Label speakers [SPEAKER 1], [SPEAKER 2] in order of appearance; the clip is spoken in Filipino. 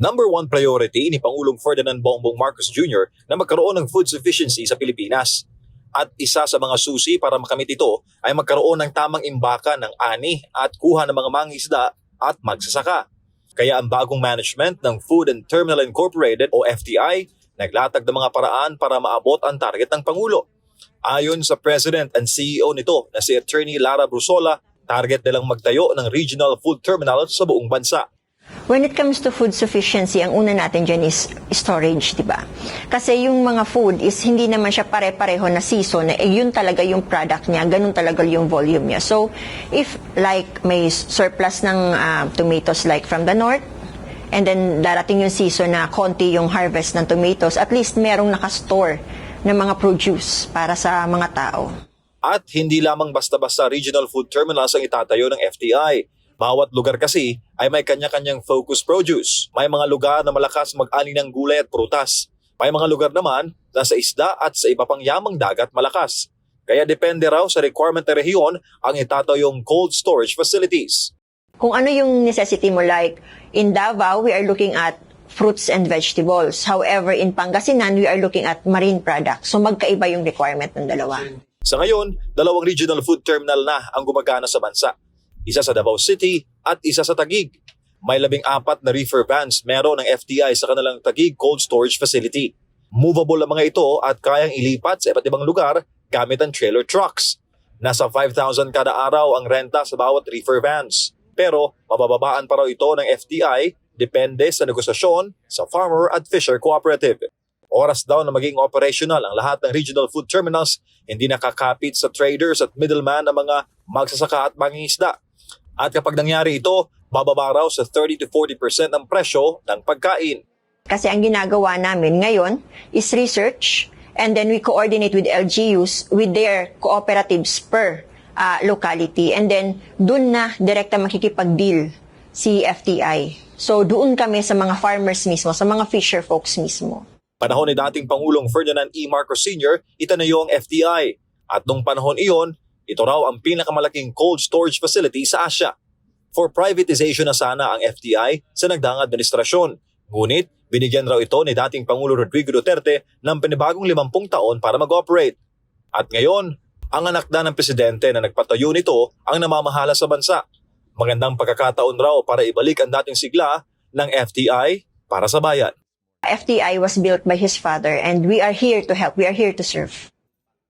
[SPEAKER 1] Number one priority ni Pangulong Ferdinand Bongbong Marcos Jr. na magkaroon ng food sufficiency sa Pilipinas. At isa sa mga susi para makamit ito ay magkaroon ng tamang imbaka ng ani at kuha ng mga mangisda at magsasaka. Kaya ang bagong management ng Food and Terminal Incorporated o FTI naglatag ng mga paraan para maabot ang target ng Pangulo. Ayon sa President and CEO nito na si Attorney Lara Brusola, target nilang magtayo ng regional food terminal sa buong bansa.
[SPEAKER 2] When it comes to food sufficiency, ang una natin dyan is storage, di ba? Kasi yung mga food is hindi naman siya pare-pareho na season, eh, yun talaga yung product niya, ganun talaga yung volume niya. So, if like may surplus ng ah, tomatoes like from the north, and then darating yung season na konti yung harvest ng tomatoes, at least merong nakastore ng mga produce para sa mga tao.
[SPEAKER 1] At hindi lamang basta-basta regional food terminals ang itatayo ng FTI. Bawat lugar kasi ay may kanya-kanyang focus produce. May mga lugar na malakas mag-ani ng gulay at prutas. May mga lugar naman na sa isda at sa iba pang yamang dagat malakas. Kaya depende raw sa requirement ng rehiyon ang itatayong cold storage facilities.
[SPEAKER 2] kung ano yung necessity mo like in Davao we are looking at fruits and vegetables however in Pangasinan we are looking at marine products so magkaiba yung requirement ng dalawa
[SPEAKER 1] Sa ngayon, dalawang regional food terminal na ang gumagana sa bansa. Isa sa Davao City at isa sa Tagig. May labing apat na reefer vans meron ng FTI sa kanilang Tagig Cold Storage Facility. Movable ang mga ito at kayang ilipat sa iba't ibang lugar gamit ang trailer trucks. Nasa 5,000 kada araw ang renta sa bawat reefer vans. Pero mabababaan pa raw ito ng FTI depende sa negosasyon sa farmer at fisher cooperative. Oras daw na maging operational ang lahat ng regional food terminals, hindi nakakapit sa traders at middleman ng mga magsasaka at mangingisda. At kapag nangyari ito, bababa raw sa 30 to 40% ang presyo ng pagkain.
[SPEAKER 2] kasi ang ginagawa namin ngayon is research and then we coordinate with LGUs with their cooperatives per ah, locality and then dun na direkta makikipag-deal si FTI so doon kami sa mga farmers mismo sa mga fisher folks mismo
[SPEAKER 1] Panahon ni dating Pangulong Ferdinand E. Marcos Sr., itanayo ang FTI. At nung panahon iyon, ito raw ang pinakamalaking cold storage facility sa Asia. For privatization na sana ang FTI sa nagdaang administrasyon. Ngunit, binigyan raw ito ni dating Pangulo Rodrigo Duterte ng panibagong 50 taon para mag-operate. At ngayon, ang anak na ng presidente na nagpatayo nito ang namamahala sa bansa. Magandang pagkakataon raw para ibalik ang dating sigla ng FTI para sa bayan.
[SPEAKER 2] FTI was built by his father and we are here to help we are here to serve